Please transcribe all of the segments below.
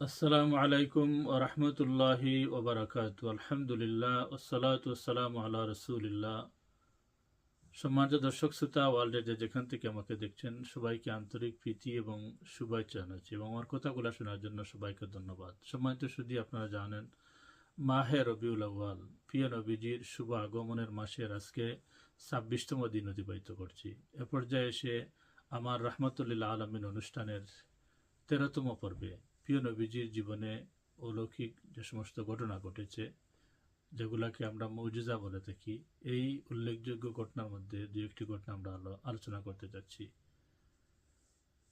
আসসালামু আলাইকুম রহমতুল্লাহি ওবরাকাত আলহামদুলিল্লাহ ওসালাত ওসালাম আল্লাহ রসুলিল্লাহ। সম্মানিত দর্শক, শ্রোতা ওয়ার্ল্ডের যে যেখান থেকে আমাকে দেখছেন, সবাইকে আন্তরিক প্রীতি এবং শুভেচ্ছা জানাচ্ছি এবং আমার কথাগুলো শোনার জন্য সবাইকে ধন্যবাদ। সম্মানিত শুধু আপনারা জানেন, মাহে রবিউল আউ্য়াল, প্রিয় নবীজির শুভ আগমনের মাসের আজকে ছাব্বিশতম দিন অতিবাহিত করছি। এ পর্যায়ে এসে আমার রহমতুল্লাহ আলমিন অনুষ্ঠানের তেরোতম পর্বে প্রিয় নবীজির জীবনে অলৌকিক যে সমস্ত ঘটনা ঘটেছে, যেগুলাকে আমরা মৌজিজা বলে থাকি, এই উল্লেখযোগ্য ঘটনার মধ্যে দু একটি ঘটনা আমরা আলো- আলোচনা করতে যাচ্ছি।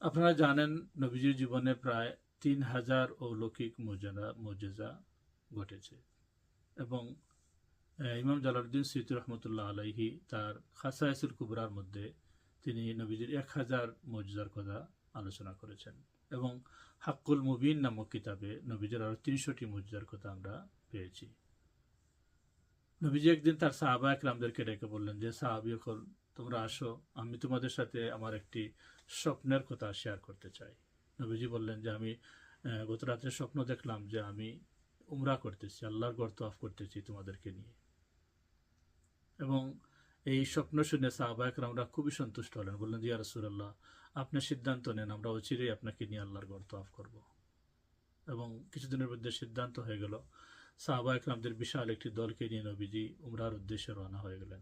আপনারা জানেন নবীজির জীবনে প্রায় তিন হাজার অলৌকিক মৌজানা মৌজেজা ঘটেছে এবং ইমাম জালালউদ্দিন সৈয়দ রহমতুল্লাহ আলাইহি তার খাসাইসুল কুবরার মধ্যে তিনি নবীজির এক হাজার মৌজার কথা আলোচনা করেছেন। এবং হাক্কুল মুবিন নামক কিতাবে নবীজের আরও তিনশোটি মৌজার কথা আমরা পেয়েছি। নবীজি একদিন তার সাহাবা একরামদেরকে ডেকে বললেন যে, সাহাবি হল তোমরা আসো, আমি তোমাদের সাথে আমার একটি স্বপ্নের কথা শেয়ার করতে চাই। নবীজি বললেন যে, আমি গত রাত্রে স্বপ্ন দেখলাম যে আমি উমরা করতেছি, আল্লাহর গর্ত অফ করতেছি তোমাদেরকে নিয়ে। এবং এই স্বপ্ন শুনে সাহাবা একরামরা খুবই সন্তুষ্ট হলেন। বললেন যে রসুল্লাহ আপনি সিদ্ধান্ত নেন, আমরা অচিরেই আপনাকে নিয়ে আল্লাহর গর্ত অফ করব। এবং কিছুদিনের মধ্যে সিদ্ধান্ত হয়ে গেল সাহাবা একরামদের বিশাল একটি দলকে নিয়ে নবীজি উমরার উদ্দেশ্যে রওনা হয়ে গেলেন।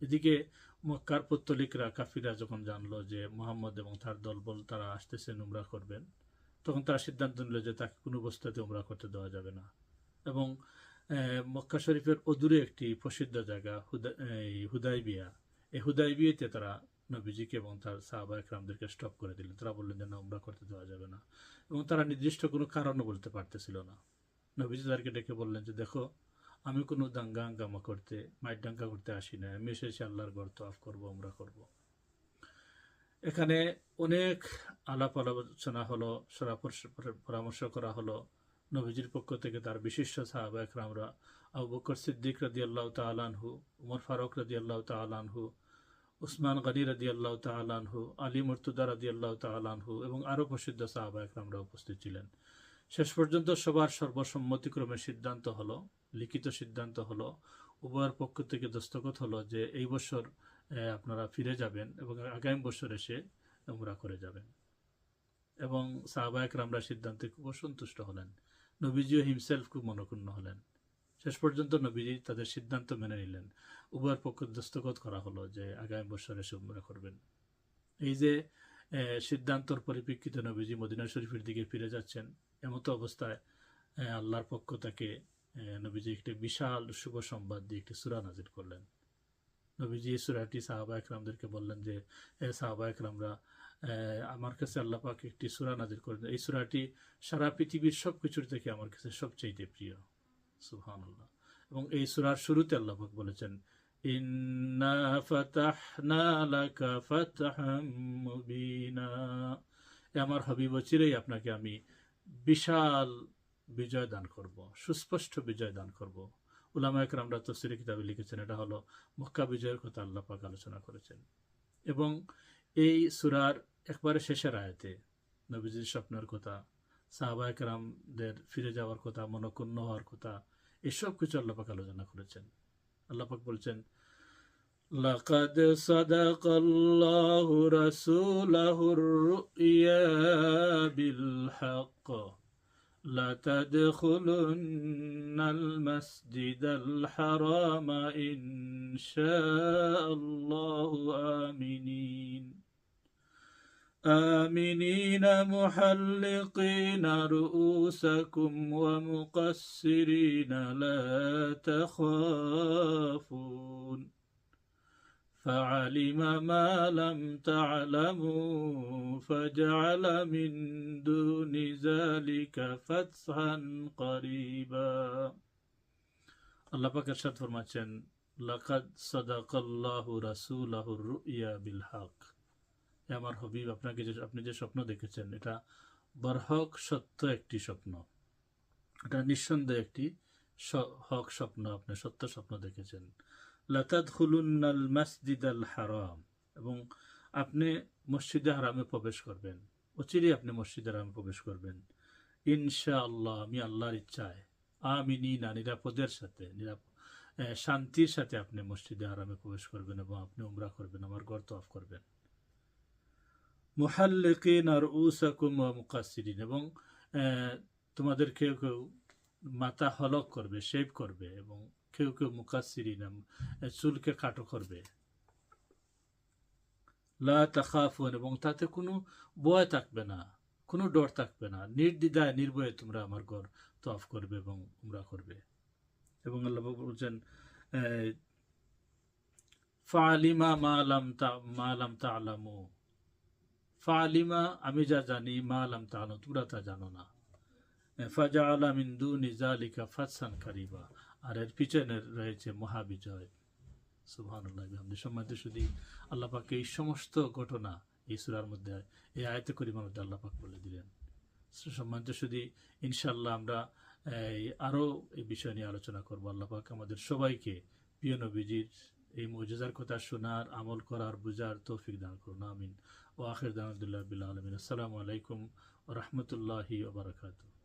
এদিকে মক্কার পত্তলিকরা কাফিরা যখন জানলো যে মোহাম্মদ এবং তার দলবল তারা আসতেছেন উমরা করবেন, তখন তারা সিদ্ধান্ত নিল যে তাকে কোনো অবস্থাতে উমরা করতে দেওয়া যাবে না। এবং মক্কা শরীফের অদূরে একটি প্রসিদ্ধ জায়গা এই হুদাইবিয়া। এই হুদাইবিয়াতে তারা নবীজিকে এবং তার সাহাবা একরামদেরকে স্টপ করে দিলেন। তারা বললেন যে, না, উমরা করতে দেওয়া যাবে না। এবং তারা নির্দিষ্ট কোনো কারণও বলতে পারতেছিল না। নবীজি তাদেরকে ডেকে বললেন যে, দেখো, আমি কোনো দাঙ্গা হাঙ্গামা করতে মাইট দাঙ্গা করতে আসি না। আমি এসেছি আল্লাহর গর্ত আফ করব আমরা করব। এখানে অনেক আলাপ আলোচনা হলো পরামর্শ করা হলো নবীজির পক্ষ থেকে তার বিশিষ্ট সাহাবা একরামরা আবু বকর সিদ্দিক রাদি আল্লাহ তালানহু উমর ফারুক রাদি আল্লাহ তালানহু উসমান গনি রাদি আল্লাহ তালানহু আলী মুর্তুদা রাদি আল্লাহ তালানহু এবং আরও প্রসিদ্ধ সাহাবা একরামরা উপস্থিত ছিলেন। শেষ পর্যন্ত সবার সর্বসম্মতিক্রমে সিদ্ধান্ত হলো, লিখিত সিদ্ধান্ত হলো, উভয়ের পক্ষ থেকে দস্তখত হলো যে এই বছর আপনারা ফিরে যাবেন এবং আগামী বছর এসে উমরা করে যাবেন। এবং সাহাবা একরামরা সিদ্ধান্তে খুব অসন্তুষ্ট হলেন। নবীজিও হিমসেলফ খুব মনক্ষুণ্ণ হলেন। শেষ পর্যন্ত নবীজি তাদের সিদ্ধান্ত মেনে নিলেন। উভয়ের পক্ষ দস্তখত করা হলো যে আগামী বছর এসে উমরা করবেন। এই যে সিদ্ধান্তর পরিপ্রেক্ষিতে নবীজি মদিনা শরীফের দিকে ফিরে যাচ্ছেন, এমতো অবস্থায় আল্লাহর পক্ষ তাকে নবীজি একটি বিশাল শুভ সংবাদ দিয়ে একটি সুরা নাজির করলেন। নবীজি সুরাটি সাহাবা একরামদেরকে বললেন যে সাহাবা একরামরা আমার কাছে আল্লাহ পাক একটি সুরা নাজির করেন এই সুরাটি সারা পৃথিবীর সব কিছুর থেকে আমার কাছে সবচেয়ে প্রিয়। সুহান এবং এই সুরার শুরুতে আল্লাহ পাক বলেছেন আমার হবিব চিরেই আপনাকে আমি বিশাল বিজয় দান করব, সুস্পষ্ট বিজয় দান করব। উলামা একরামরা তসির কিতাবে লিখেছেন, এটা হলো মক্কা বিজয়ের কথা আল্লাহ পাক আলোচনা করেছেন। এবং এই সুরার একবারে শেষের আয়াতে নবীজির স্বপ্নের কথা সাহাবা একরামদের ফিরে যাওয়ার কথা মনক্ষুণ্ণ হওয়ার কথা এসব কিছু আল্লাহ পাক আলোচনা করেছেন আল্লাহ পাক বলছেন لقد صدق الله رسوله الرؤيا بالحق لتدخلن المسجد الحرام إن شاء الله آمنين آمنين محلقين رؤوسكم ومقصرين لا تخافون فعلم ما لم تعلموا فجعل من دون ذلك فتحا قريبا আল্লাহ পাক এরশাদ ফরমাচ্ছেন লাকাদ সাদাকাল্লাহু রাসূলাহুর রুইয়া বিল হক হে আমার হবিব, আপনাকে যে, আপনি যে স্বপ্ন দেখেছেন, এটা বরহক সত্য একটি স্বপ্ন। এটা নিঃসন্দেহে একটি হক স্বপ্ন, আপনি সত্য স্বপ্ন দেখেছেন। লতাদ খুলুন্নাল মাসজিদ আল হারাম, এবং আপনি মসজিদে হারামে প্রবেশ করবেন। অচিরেই আপনি মসজিদে হারামে প্রবেশ করবেন। ইনশা আল্লাহ আমি আল্লাহর ইচ্ছায় আমিনী না নিরাপদের সাথে, নিরাপ শান্তির সাথে আপনি মসজিদে হারামে প্রবেশ করবেন এবং আপনি উমরা করবেন, আমার ঘর তফ করবেন। মুহাল্লিকিন আর উসাকুম ওয়া মুকাসসিরিন এবং তোমাদের কেউ কেউ মাথা হলক করবে শেভ করবে এবং কেউ কেউ মুকাসসিরিন এ, চুলকে কাটো করবে। লা তাখাফুন এবং তাতে কোনো ভয় থাকবে না কোনো ডর থাকবে না নির্দ্বিধায় নির্ভয়ে তোমরা আমার ঘর তফ করবে এবং উমরা করবে। এবং আল্লাহ বলছেন ফালিমা মালাম তা মালাম আমি যা জানি মালাম তালাম তোমরা তা জানো না ফাজা আলা মিন্দু নিজালিকা ফাসান কারিবা আর এর পিছনে রয়েছে মহাবিজয় সম্মানিত শুধু এই সমস্ত ঘটনা এই সুরার মধ্যে, এই আয়তে করিমার মধ্যে আল্লাহ পাক বলে দিলেন। সম্মানিত শুধু ইনশাল্লাহ আমরা এই আরও এই বিষয় নিয়ে আলোচনা করব। আল্লাহ পাক আমাদের সবাইকে, প্রিয় নবীজির এই মৌজার কথা শোনার, আমল করার, বুঝার তৌফিক দান করুন। আমিন। ও আখির দান আলমিন আসসালামু আলাইকুম ও রহমতুল্লাহি ওবরাকাতু